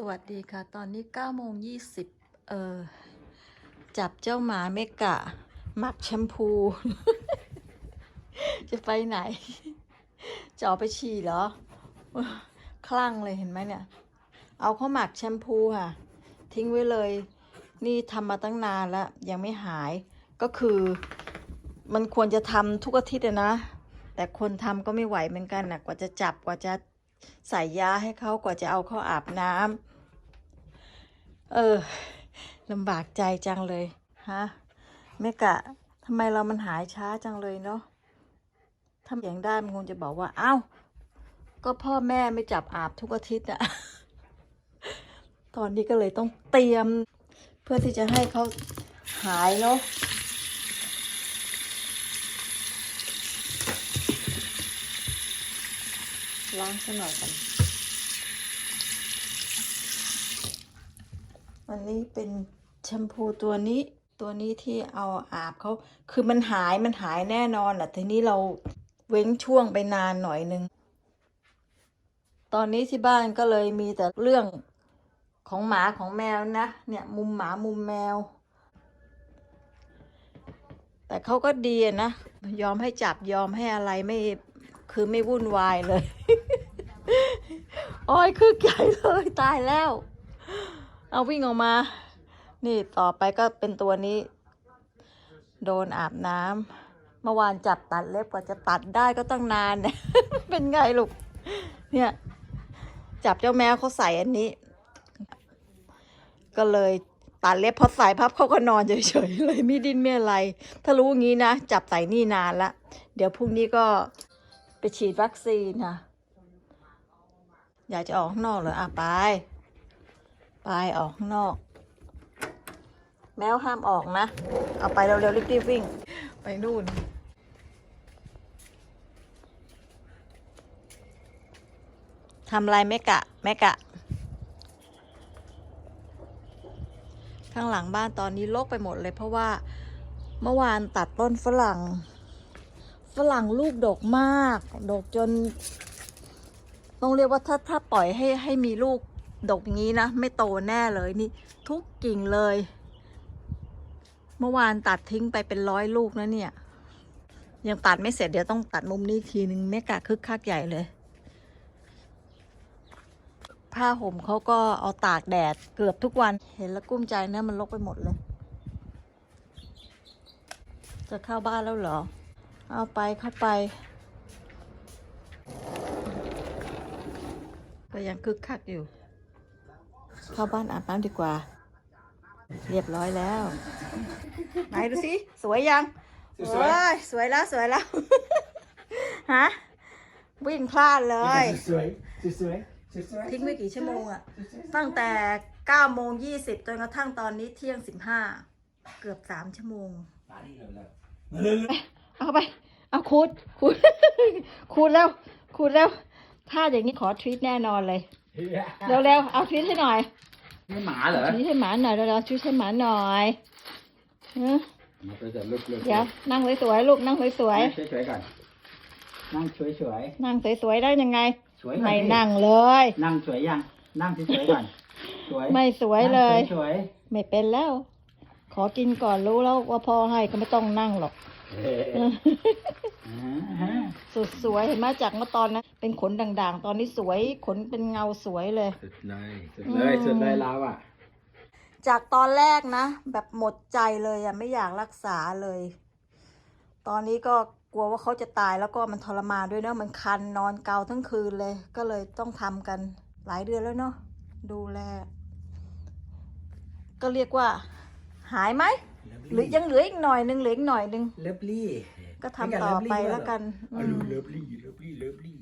สวัสดีค่ะ ตอนนี้9โมง20 เออ จับเจ้าหมาเมกะหมักแชมพู จะไปไหน จะออกไปฉี่เหรอ คลั่งเลยเห็นไหมเนี่ย เอาเข้าหมักแชมพูค่ะ ทิ้งไว้เลย นี่ทำมาตั้งนานแล้ว ยังไม่หาย ก็คือ มันควรจะทำทุกอาทิตย์นะ แต่คนทำก็ไม่ไหวเหมือนกันนะกว่าจะจับกว่าจะ ใส่ยาให้เขากว่าจะเอาเขาอาบน้ำเออลำบากใจจังเลยฮะแม่กะทำไมเรามันหายช้าจังเลยเนาะถ้าอย่างได้มันคงจะบอกว่า เอ้า ก็พ่อแม่ไม่จับอาบทุกอาทิตย์อะตอนนี้ก็เลยต้องเตรียม เพื่อที่จะให้เขาหายเนาะ ล้างซะหน่อยกันอันนี้เป็นแชมพูตัวนี้ตัวนี้ที่เอาอาบเขาคือมันหายมันหายแน่นอนอะทีนี้เราเว้งช่วงไปนานหน่อยนึง ตอนนี้ที่บ้านก็เลยมีแต่เรื่องของหมาของแมวนะ เนี่ยมุมหมามุมแมว แต่เขาก็ดีนะ ยอมให้จับยอมให้อะไรไม่คือไม่วุ่นวายเลย โอ้ยคือใหญ่เลยตายแล้ว เอาวิ่งออกมา นี่ต่อไปก็เป็นตัวนี้ โดนอาบน้ำเมื่อวานจับตัดเล็บกว่าจะตัดได้ก็ตั้งนานเนี่ยเป็นไงลูก เนี่ย จับเจ้าแมวเขาใส่อันนี้ ก็เลยตัดเล็บพอใส่พับเขาก็นอนเฉยๆเลยไม่ดิ้นไม่อะไร ถ้ารู้งี้นะ จับใส่นี่นานละ เดี๋ยวพรุ่งนี้ก็ไปฉีดวัคซีนค่ะ อยากจะออกข้างนอกเหรออะไป ไปออกข้างนอก แมวห้ามออกนะ เอาไปเร็วๆรีบๆวิ่ง ไปนู่นทำไรแม่กะแม่กะ ข้างหลังบ้านตอนนี้โลกไปหมดเลยเพราะว่าเมื่อวานตัดต้นฝรั่ง ฝรั่งลูกดกมาก ดกจน ต้องเรียกว่าถ้าถ้าปล่อยให้ให้มีลูกดกอย่างนี้นะ ไม่โตแน่เลยนี่ ทุกกิ่งเลย เมื่อวานตัดทิ้งไปเป็นร้อยลูกนะเนี่ย ยังตัดไม่เสร็จเดี๋ยวต้องตัดมุมนี้ทีนึงแม่กะคึกคักใหญ่เลย ผ้าห่มเขาก็เอาตากแดดเกือบทุกวันเห็นแล้วกุ้มใจนะมันลกไปหมดเลย จะเข้าบ้านแล้วเหรอ เอาไปเข้าไป ก็ยังคึกคักอยู่ เข้าบ้านอาบน้ำดีกว่า เรียบร้อยแล้วไหนดูสิสวยยังสวยเอ้ยสวยแล้วสวยแล้วฮะวิ่งพลาดเลยสวยสวยสวยทิ้งไว้กี่ชั่วโมงอะตั้งแต่9โมง20จนกระทั่งตอนนี้เที่ยง15เกือบ3ชั่วโมงมาดิเร็วๆเร็วเอาไป เอาคูดคูดคูดแล้วคูดแล้ว ถ้าอย่างนี้ขอทรีตแน่นอนเลยๆเร็วๆเอาทรีตให้หน่อยนี่หมาเหรอทรีตให้หมาหน่อยเร็วๆทรีตให้หมาหน่อยเออมาไปแต่ลุกๆเดี๋ยวนั่งสวยๆลูกนั่งสวยสวยสวยๆก่อนนั่งสวยสวยๆนั่งสวยๆได้ยังไงสวยไม่นั่งเลย นั่งสวยยังนั่งสวยๆก่อนสวยไม่สวยเลยสวยไม่เป็นแล้ว ขอกินก่อนรู้แล้วว่าพ่อให้ก็ไม่ต้องนั่งหรอกๆเออฮะ สุดสวยเห็นไหมจากเมื่อตอนนั้นเป็นขนด่างๆ ตอนนี้สวยขนเป็นเงาสวยเลย สุดเลยสุดเลยสุดเลยเราอะ จากตอนแรกนะ แบบหมดใจเลยอะไม่อยากรักษาเลย ตอนนี้ก็กลัวว่าเขาจะตายแล้วก็มันทรมานด้วยเนาะมันคันนอนเกาทั้งคืนเลย ก็เลยต้องทำกันหลายเดือนแล้วเนาะดูแล ก็เรียกว่า หายไหมหรือยังเหลืออีกหน่อยนึงเหลืออีกหน่อยนึงเลิฟลี่ ก็ทำต่อไปแล้วกัน อืม เลิฟลี่เลิฟลี่เลิฟลี่